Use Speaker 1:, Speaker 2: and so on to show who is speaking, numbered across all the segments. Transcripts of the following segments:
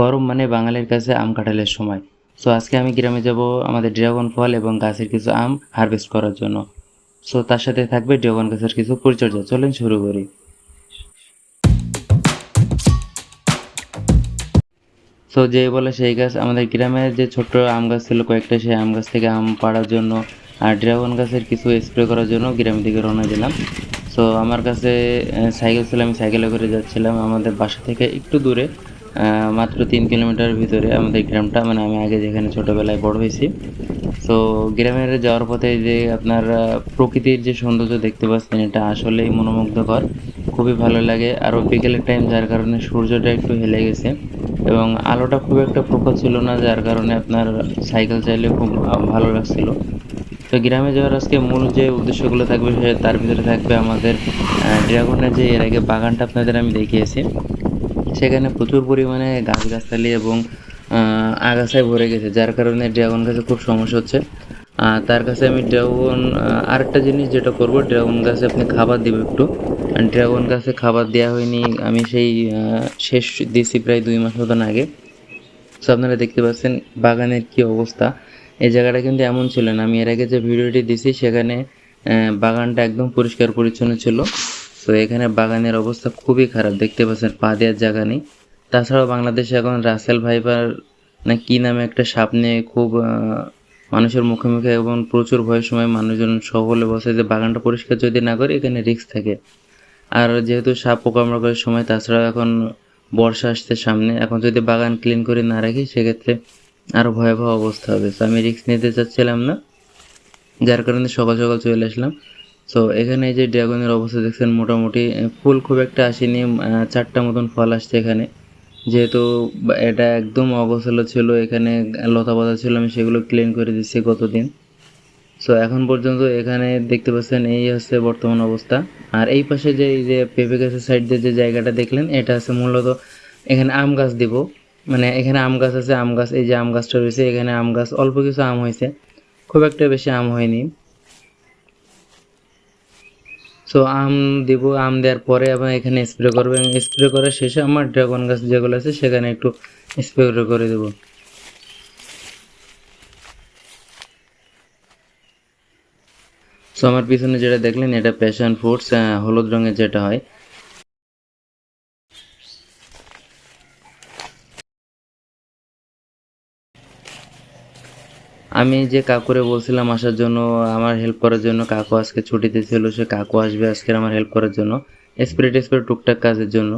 Speaker 1: গরম মানে বাঙালির কাছে আম কাঁঠালের সময়। সো আজকে আমি গ্রামে যাব আমাদের ড্রাগন ফল এবং গাছের কিছু আম হারভেস্ট করার জন্য। সো তার সাথে থাকবে ড্রাগন গাছের কিছু পরিচর্যা। চলেন শুরু করি। সো যে বলে সেই গাছ, আমাদের গ্রামে যে ছোট্ট আম গাছ ছিল, কয়েকটা সেই আম গাছ থেকে আম পাড়ার জন্য আর ড্রাগন গাছের কিছু স্প্রে করার জন্য গ্রামের দিকে রওনা দিলাম। সো আমার কাছে সাইকেল ছিল, আমি সাইকেলে করে যাচ্ছিলাম। আমাদের বাসা থেকে একটু দূরে। মাত্র তিন কিলোমিটার ভিতরে আমাদের গ্রামটা মানে আমি আগে যেখানে ছোটোবেলায় বড় হয়েছি। তো গ্রামের যাওয়ার পথে যে আপনার প্রকৃতির যে সৌন্দর্য দেখতে পাচ্ছেন, এটা আসলেই মনোমুগ্ধকর। খুবই ভালো লাগে। আরও বিকেলের টাইম যার কারণে সূর্যটা একটু হেলে গেছে। এবং আলোটা খুব একটা প্রখর ছিল না, যার কারণে আপনার সাইকেল চাইলে খুব ভালো লাগছিল। তো গ্রামে যাওয়ার আজকে মূল যে উদ্দেশ্যগুলো থাকবে, সে তার ভিতরে থাকবে আমাদের ড্রাগনের যে, এর আগে বাগানটা আপনাদের আমি দেখিয়েছি। সেখানে প্রচুর পরিমাণে গাছগাছালি এবং আগাছায় ভরে গেছে যার কারণে ড্রাগন গাছে খুব সমস্যা হচ্ছে। আহ, তার কাছে আমি ড্রাগন আরেকটা জিনিস যেটা করব ড্রাগন গাছে আপনি খাবার দিব একটু। আর ড্রাগন গাছে খাবার দেওয়া হয়নি আমি সেই শেষ দিয়েছি প্রায় দুই মাস মতন আগে। সো আপনারা দেখতে পাচ্ছেন বাগানের কি অবস্থা। এই জায়গাটা কিন্তু এমন ছিল না আমি এর আগে যে ভিডিওটি দিছি সেখানে বাগানটা একদম পরিষ্কার পরিচ্ছন্ন ছিল। তো এখানে বাগানের অবস্থা খুবই খারাপ। দেখতে পাচ্ছেন পা দেওয়ার জায়গা নেই। তাছাড়াও বাংলাদেশে এখন রাসেল ভাইবার না কি নামে একটা সাপ নিয়ে খুব মানুষের মুখে মুখে এবং প্রচুর ভয়ের সময় মানুষজন সকলে বসে যে বাগানটা পরিষ্কার যদি না করে, এখানে রিস্ক থাকে। আর যেহেতু সাপ পোকামাকড় করার সময়, তাছাড়াও এখন বর্ষা আসছে সামনে, এখন যদি বাগান ক্লিন করে না রাখি, সেক্ষেত্রে আরও ভয়াবহ অবস্থা হবে। তো আমি রিস্ক নিতে চাচ্ছিলাম না, যার কারণে সকাল সকাল চলে আসলাম। তো এখানে যে ড্রাগনের অবস্থা দেখছেন, মোটামুটি ফুল খুব একটা আসেনি চারটা মতন ফল আসছে এখানে। যেহেতু এটা একদম অগোছালো ছিল, এখানে লতা পাতা ছিল, আমি সেগুলো ক্লিন করে দিচ্ছি গতদিন। সো এখন পর্যন্ত এখানে দেখতে পাচ্ছেন, এই হচ্ছে বর্তমান অবস্থা। আর এই পাশে যে, এই যে পেঁপে গাছের সাইড দিয়ে যে জায়গাটা দেখলেন, এটা আছে মূলত এখানে আম গাছ দিব। মানে এখানে আম গাছ আছে, আম গাছ, এই যে আম গাছটা রয়েছে, এখানে আম গাছ, অল্প কিছু আম হয়েছে। খুব একটা বেশি আম হয়নি। সো আম দেবো, আম দেওয়ার পরে আবার এখানে স্প্রে করব এবং স্প্রে করার শেষে আমার ড্রাগন গাছ যেগুলো আছে সেখানে একটু স্প্রে করে দেবো। সো আমার পিছনে যেটা দেখলেন, এটা প্যাশন ফ্রুটস হলুদ রঙের যেটা হয়। আমি যে কাকুরে বলছিলাম আসার জন্য, আমার হেল্প করার জন্য, কাকু আজকে ছুটিতে ছিল, সে কাকু আসবে আজকে আমার হেল্প করার জন্য। স্প্রে টেস্প্রে টুকটাক কাজের জন্য।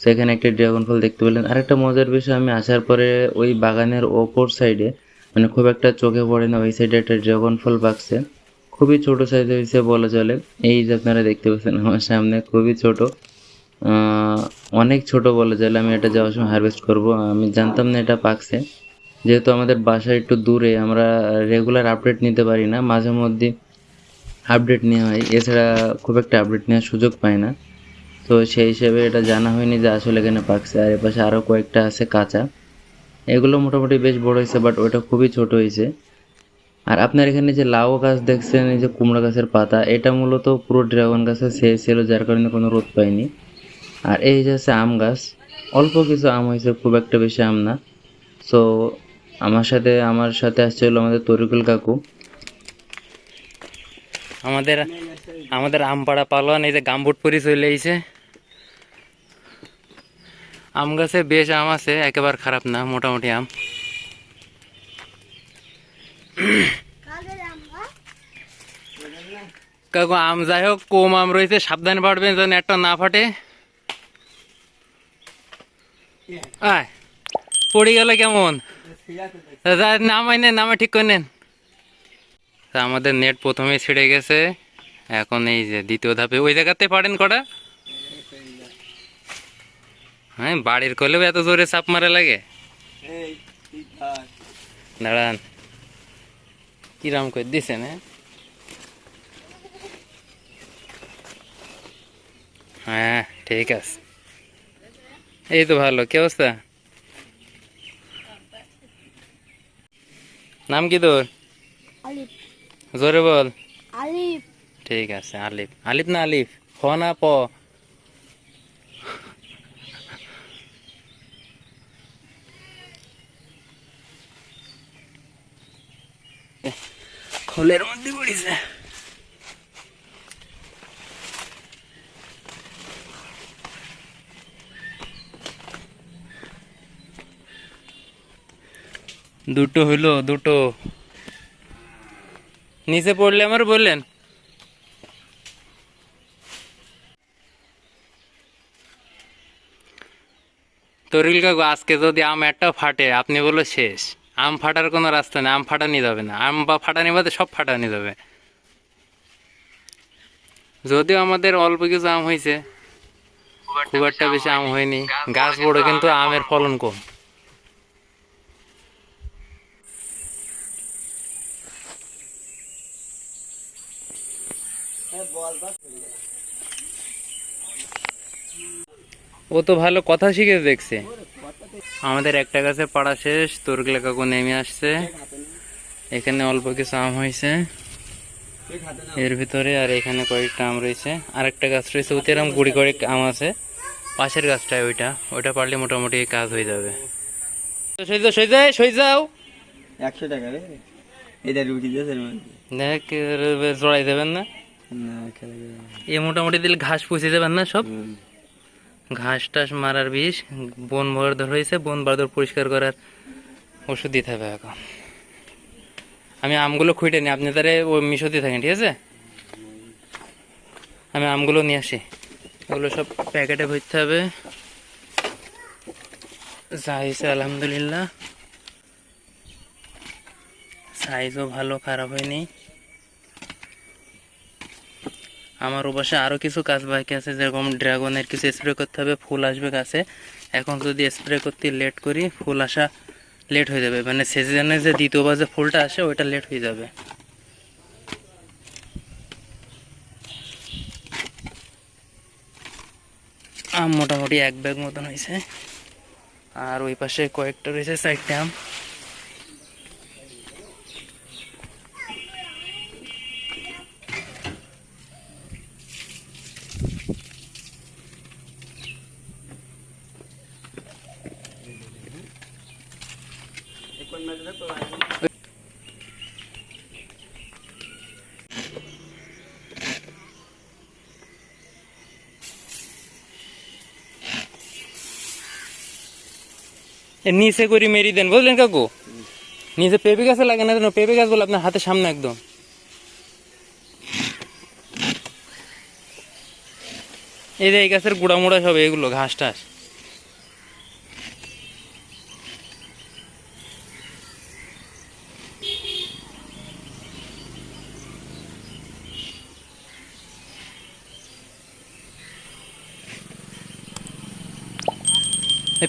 Speaker 1: সেখানে একটা ড্রাগন ফল দেখতে পেলেন। আরেকটা মজার বিষয়, আমি আসার পরে ওই বাগানের ওপর সাইডে মানে খুব একটা চোখে পড়ে না, ওই সাইডে একটা ড্রাগন ফল বাগছে। খুবই ছোট সাইজে হয়েছে বলা চলে। এই যে আপনারা দেখতে পাচ্ছেন, আমার সামনে খুবই ছোট। অনেক ছোট বলা চলে, আমি এটা যাওয়ার সময় হারভেস্ট করব। আমি জানতাম না এটা পাকছে যেহেতু আমাদের বাসা একটু দূরে, আমরা রেগুলার আপডেট নিতে পারি না। মাঝে মধ্যে আপডেট নেওয়া হয়। এছাড়া খুব একটা আপডেট নেওয়ার সুযোগ পাই না। তো সেই হিসেবে এটা জানা হয়নি যে আসলে এখানে পাকছে। আর এপাশে আরও কয়েকটা আছে কাঁচা। এগুলো মোটামুটি বেশ বড় হয়েছে বাট ওটা খুবই ছোট হয়েছে। আর আপনার এখানে যে লাউ গাছ দেখছেন, এই যে কুমড়া গাছের পাতা, এটা মূলত পুরো ড্রাগন গাছে শেষ ছিল, যার কারণে কোনো রোদ পাইনি আর এই যে আছে আম গাছ, অল্প কিছু আম হয়েছে, খুব একটা বেশি আম না। সো আমার সাথে আমার সাথে আসছে হলো আমাদের তরিকুল কাকু।
Speaker 2: আমাদের আমাদের আমপাড়া পালোয়ান এই যে গামবুট পরি চলে এসে আম গাছে বেশ আম আছে একেবারে খারাপ না মোটামুটি আম। কাকু আম যাই হোক কম আম রয়েছে সাবধানে পাঠবেন যেন একটা না ফাটে। আয়। পড়ে গেল কেমন? যা, নামাই নেন নামা ঠিক করে নেন। আমাদের নেট প্রথমে ছিঁড়ে গেছে। এখন এই যে দ্বিতীয় ধাপে। ওই জায়গাতে পারেন কটা? হ্যাঁ বাড়ির করলেও এত জোরে চাপ মারা লাগে। দাঁড়ান। কিরাম করে দিছেন হ্যাঁ? হ্যাঁ ঠিক আছে। এই তো ভালো। কি অবস্থা? নাম কি তোর?
Speaker 3: আলিফ।
Speaker 2: জোরে বল।
Speaker 3: আলিফ।
Speaker 2: ঠিক আছে আলিফ। আলিফ না আলিফ? হ না প। খোলের মধ্যে পড়েছে। দুটো হইল, দুটো। নিচে পড়লে আমার বললেন। তরিল কাকু, আজকে যদি আম একটা ফাটে, আপনি বলো শেষ। আম ফাটার কোনো রাস্তা নেই, আম ফাটানি যাবে না। আম বা ফাটানি বাদে সব ফাটানি যাবে। যদিও আমাদের অল্প কিছু আম হয়েছে খুব একটা বেশি আম হয়নি। গাছ বড়, কিন্তু আমের ফলন কম। ও তো ভালো কথা শিখে দেখছে। আমাদের একটা গাছে পাড়া শেষ তোরগুলা কাকু নেমে আসছে। এখানে অল্প কিছু আম হয়েছে। এর ভিতরে আর এখানে কয়েকটা আম রয়েছে। আর একটা গাছ রয়েছে ওতে এরকম গুড়ি করে আম আছে। পাশের গাছটায় ওইটা। ওইটা পারলে মোটামুটি কাজ হয়ে যাবে। সই যাও সই যায় সই যাও
Speaker 4: একশো টাকা রে। এটা রুটি দিয়েছে
Speaker 2: দেখ জড়াই দেবেন না। এ মোটামুটি দিলে ঘাস পুষে দেবেন না সব। ঘাস টাস মারার বিষ, বন বর্ধর হয়েছে, বন বর্ধর পরিষ্কার করার ওষুধ দিতে হবে এখন। আমি আমগুলো খুঁটে নিই, আপনি তারে ওই মিশো দিয়ে থাকেন, ঠিক আছে? আমি আমগুলো নিয়ে আসি। ওগুলো সব প্যাকেটে ভরতে হবে। হয়েছে, আলহামদুলিল্লাহ। সাইজও ভালো, খারাপ হয়নি। আমার ওপাশে আরও কিছু কাজ বাকি আছে, যেরকম ড্রাগনের কিছু স্প্রে করতে হবে, ফুল আসবে গাছে। এখন যদি স্প্রে করতে লেট করি, ফুল আসা লেট হয়ে যাবে। মানে সিজনে যে দ্বিতীয়বার যে ফুলটা আসে, ওইটা লেট হয়ে যাবে। আম মোটামুটি এক ব্যাগ মতন হয়েছে। আর ওই পাশে কয়েকটা রয়েছে চারটে আম। নিচে করে মেরি দেন, বুঝলেন কাকু? নিচে পেঁপে গাছে লাগে না কেন পেঁপে গাছ বলে আপনার হাতের সামনে একদম। এই যে এই গাছের গুড়া মুড়া সব এগুলো ঘাস টাস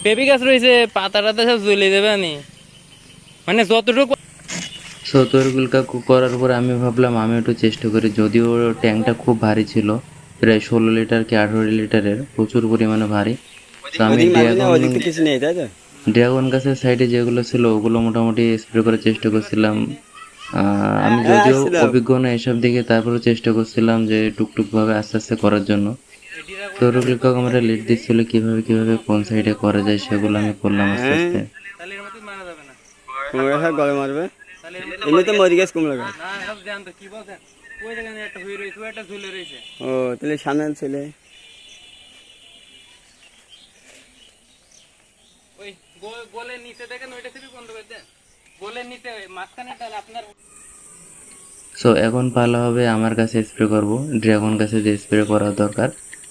Speaker 2: পেঁপে গাছ রয়েছে পাতা টাতা সব জ্বলে দেবে নি মানে যতটুকু
Speaker 1: কাকু করার পর আমি ভাবলাম আমি একটু চেষ্টা করি। যদিও ট্যাঙ্কটা খুব ভারী ছিল প্রায় ষোলো লিটার কি আঠেরো লিটারের প্রচুর পরিমাণে ভারী। তো আমি ড্রাগন
Speaker 4: ওদিক তো কিছু নেই তাই তো?
Speaker 1: ড্রাগন গাছের সাইডে যেগুলো ছিল ওগুলো মোটামুটি স্প্রে করার চেষ্টা করছিলাম। আমি যদিও
Speaker 4: আসছিলাম।
Speaker 1: অভিজ্ঞ না এসব দিকে তারপরে চেষ্টা করছিলাম যে টুকটুক ভাবে আস্তে আস্তে করার জন্য। তরুগুল কাকু আমরা লিড দিচ্ছিল কীভাবে কীভাবে কোন সাইডে করা যায় সেগুলো আমি করলাম আস্তে আস্তে।
Speaker 2: তাহলে এর মধ্যে মারা যাবে না
Speaker 4: কুমড়ো গাছ গলে মারবে। এমনি তো মরি গাছ কুমড়ো গাছ
Speaker 2: না সব জানতো কি বলছেন? ওই জায়গায় একটা হয়ে রয়েছে ওই ঝুলে রয়েছে।
Speaker 4: ও তাহলে সামনে ছেলে।
Speaker 2: গোলের নিচে দেখেন ওইটা থেকে বন্ধ করে দেন। গোলের নিচে মাঝখানে আপনার
Speaker 1: সো এখন পালা হবে আমার কাছে স্প্রে করব ড্রাগন গাছে যে স্প্রে করা দরকার।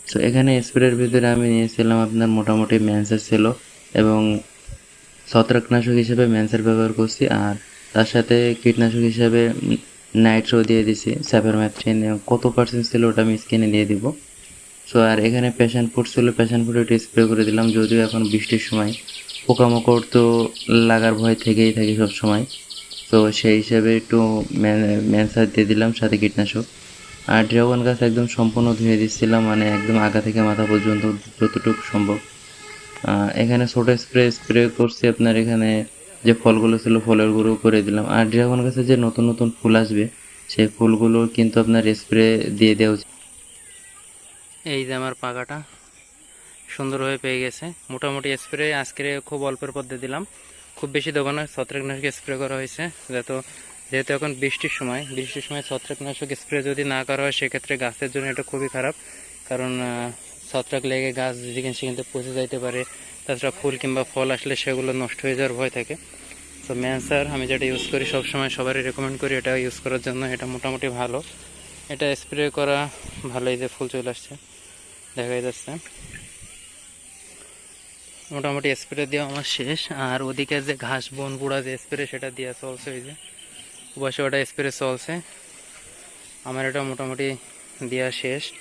Speaker 1: সো এখানে স্প্রের ভিতরে আমি নিয়েছিলাম আপনার মোটামুটি ম্যান্সার ছিল এবং ছত্রাকনাশক হিসেবে ম্যান্সার ব্যবহার করছি আর তার সাথে কীটনাশক হিসেবে নাইট্রো দিয়ে দিছি স্যাপারম্যাথ্রিন কত পার্সেন্ট ছিল ওটা আমি স্কিনে দিয়ে দিব। সো আর এখানে প্যাশন ফুড ছিল প্যাশন ফুড একটু স্প্রে করে দিলাম, যদিও এখন বৃষ্টির সময়। পোকামাকড় তো লাগার ভয় থেকেই থাকে সব সময় তো সেই হিসাবে একটু ম্যানসার দিয়ে দিলাম, সাথে কীটনাশক। আর ড্রাগন গাছ একদম সম্পূর্ণ ধুয়ে দিচ্ছিলাম মানে একদম আগা থেকে মাথা পর্যন্ত যতটুকু সম্ভব। এখানে ছোটো স্প্রে স্প্রে করছি আপনার এখানে, যে ফলগুলো ছিল ফলের গুঁড়ো করে দিলাম। আর ড্রাগন গাছে যে নতুন নতুন ফুল আসবে, সেই ফুলগুলো কিন্তু আপনার স্প্রে দিয়ে দেওয়া উচিত।
Speaker 2: এই যে আমার পাকাটা সুন্দরভাবে পেয়ে গেছে। মোটামুটি স্প্রে আজকে খুব অল্পের পদ্ধতি দিলাম। খুব বেশি দোকানে ছত্রাকনাশক স্প্রে করা হয়েছে, যাতে যেহেতু এখন বৃষ্টির সময় বৃষ্টির সময় ছত্রাকনাশক স্প্রে যদি না করা হয়, সেক্ষেত্রে গাছের জন্য এটা খুবই খারাপ। কারণ ছত্রাক লেগে গাছ যেখানে সেখানে পচে যাইতে পারে, তাছাড়া ফুল কিংবা ফল আসলে সেগুলো নষ্ট হয়ে যাওয়ার ভয় থাকে। তো ম্যানসার আমি যেটা ইউজ করি সবসময় সবারই রেকমেন্ড করি এটা ইউজ করার জন্য, এটা মোটামুটি ভালো। এটা স্প্রে করা ভালোই যে ফুল চলে আসছে, দেখা যাচ্ছে। মোটামুটি স্প্রে দেওয়া আমার শেষ। আর ওদিকে যে ঘাস বন গুঁড়া যে স্প্রে সেটা দেওয়া চলছে ওই যে। বসে ওটা স্প্রে চলছে। আমার এটা মোটামুটি দেওয়া শেষ।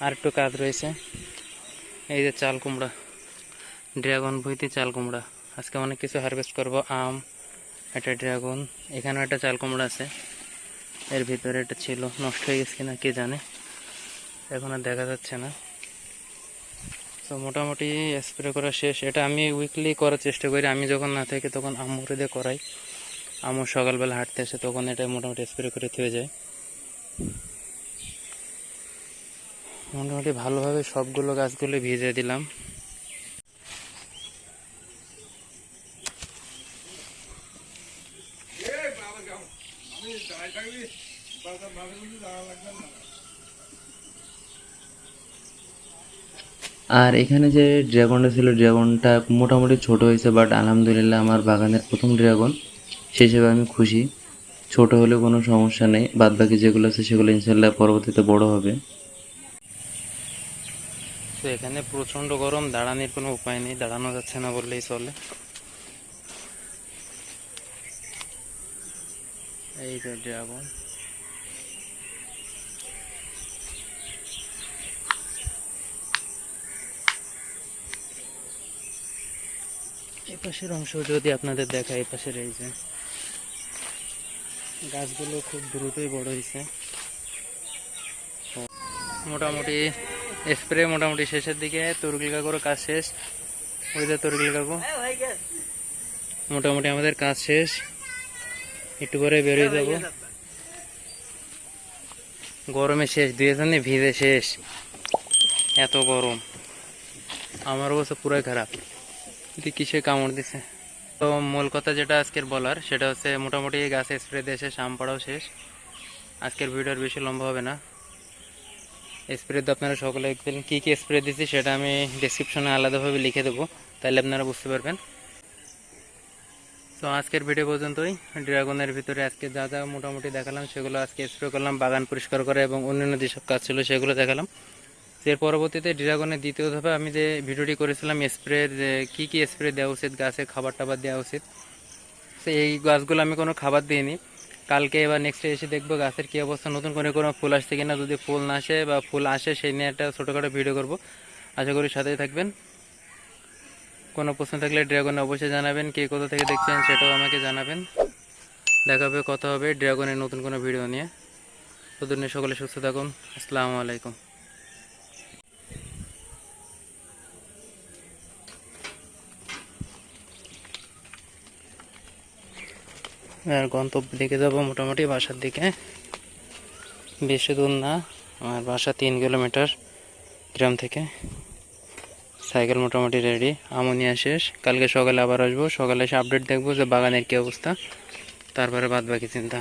Speaker 2: আর একটু কাজ রয়েছে। এই যে চাল কুমড়া, ড্রাগন বইতে চাল কুমড়া। আজকে অনেক কিছু হারভেস্ট করব, আম, একটা ড্রাগন, এখানেও একটা চাল কুমড়া আছে। এর ভিতরে এটা ছিল, নষ্ট হয়ে গেছে কিনা কে জানে। এখন আর দেখা যাচ্ছে না। তো মোটামুটি স্প্রে করা শেষ। এটা আমি উইকলি করার চেষ্টা করি। আমি যখন না থাকি তখন আম্মুরে দিয়ে করাই। আম্মু সকালবেলা হাঁটতে আসে, তখন এটা মোটামুটি স্প্রে করে থুয়ে যায়। মোটামুটি ভালোভাবে সবগুলো গাছগুলো ভিজে দিলাম।
Speaker 1: আর এখানে যে ড্রাগনটা ছিল ড্রাগনটা মোটামুটি ছোট হয়েছে বাট আলহামদুলিল্লাহ আমার বাগানের প্রথম ড্রাগন হিসেবে আমি খুশি। ছোট হলেও কোনো সমস্যা নেই বাদ বাকি যেগুলো আছে সেগুলো ইনশাল্লাহ পরবর্তীতে বড় হবে।
Speaker 2: তো এখানে প্রচণ্ড গরম, দাঁড়ানোর কোনো উপায় নেই, দাঁড়ানো যাচ্ছে না বললেই চলে। এই যে ড্রাগন। এই পাশের অংশ যদি আপনাদের দেখা এই পাশের এই যে। গাছগুলো খুব দ্রুতই বড় হয়েছে। মোটামুটি স্প্রে মোটামুটি শেষের দিকে তরকিল কাকুর কাজ শেষ। ওই যে তরকিল কাকু মোটামুটি আমাদের কাজ শেষ। একটু পরে বেরিয়ে যাব। গরমে শেষ দুই জানি ভিজে শেষ। এত গরম। আমার অবস্থা পুরাই খারাপ। কিসে কামড় দিছে? তো মূল কথা যেটা আজকের বলার, সেটা হচ্ছে মোটামুটি গাছে স্প্রে দিয়ে শেষ, আম পাড়াও শেষ। আজকের ভিডিওর বেশি লম্বা হবে না। স্প্রে তো আপনারা সকলে দেখবেন। কী কী স্প্রে দিচ্ছি সেটা আমি ডিসক্রিপশনে আলাদাভাবে লিখে দেবো তাহলে আপনারা বুঝতে পারবেন। তো আজকের ভিডিও পর্যন্তই। ড্রাগনের ভিতরে আজকে যা যা মোটামুটি দেখালাম, সেগুলো আজকে স্প্রে করলাম, বাগান পরিষ্কার করা এবং অন্যান্য যেসব কাজ ছিল সেগুলো দেখালাম। এর পরবর্তীতে ড্রাগনের দ্বিতীয় ধাপে আমি যে ভিডিওটি করেছিলাম, স্প্রে কী কী স্প্রে দেওয়া উচিত, গাছে খাবার টাবার দেওয়া উচিত তো এই গাছগুলো আমি কোনো খাবার দিইনি। কালকে এবার নেক্সট এসে দেখব গাছের কী অবস্থা, নতুন করে কোনো ফুল আসছে কিনা, যদি ফুল না আসে বা ফুল আসে, সেই নিয়ে একটা ছোটোখাটো ভিডিও করব। আশা করি সাথেই থাকবেন। কোনো প্রশ্ন থাকলে ড্রাগনে অবশ্যই জানাবেন, কে কোথা থেকে দেখছেন সেটাও আমাকে জানাবেন। দেখা হবে, কথা হবে ড্রাগনের নতুন কোনো ভিডিও নিয়ে। ততদিনে সকলে সুস্থ থাকুন। আসসালামু আলাইকুম। আর গন্তব্য দিকে যাব মোটামুটি বাসার দিকে। বেশি দূর না, আমার বাসা তিন কিলোমিটার গ্রাম থেকে। সাইকেল মোটামুটি রেডি আমনিয়া শেষ। কালকে সকালে আবার আসব, সকালে এসে আপডেট দেখব যে বাগানের কী অবস্থা। তারপরে বাদ বাকি চিন্তা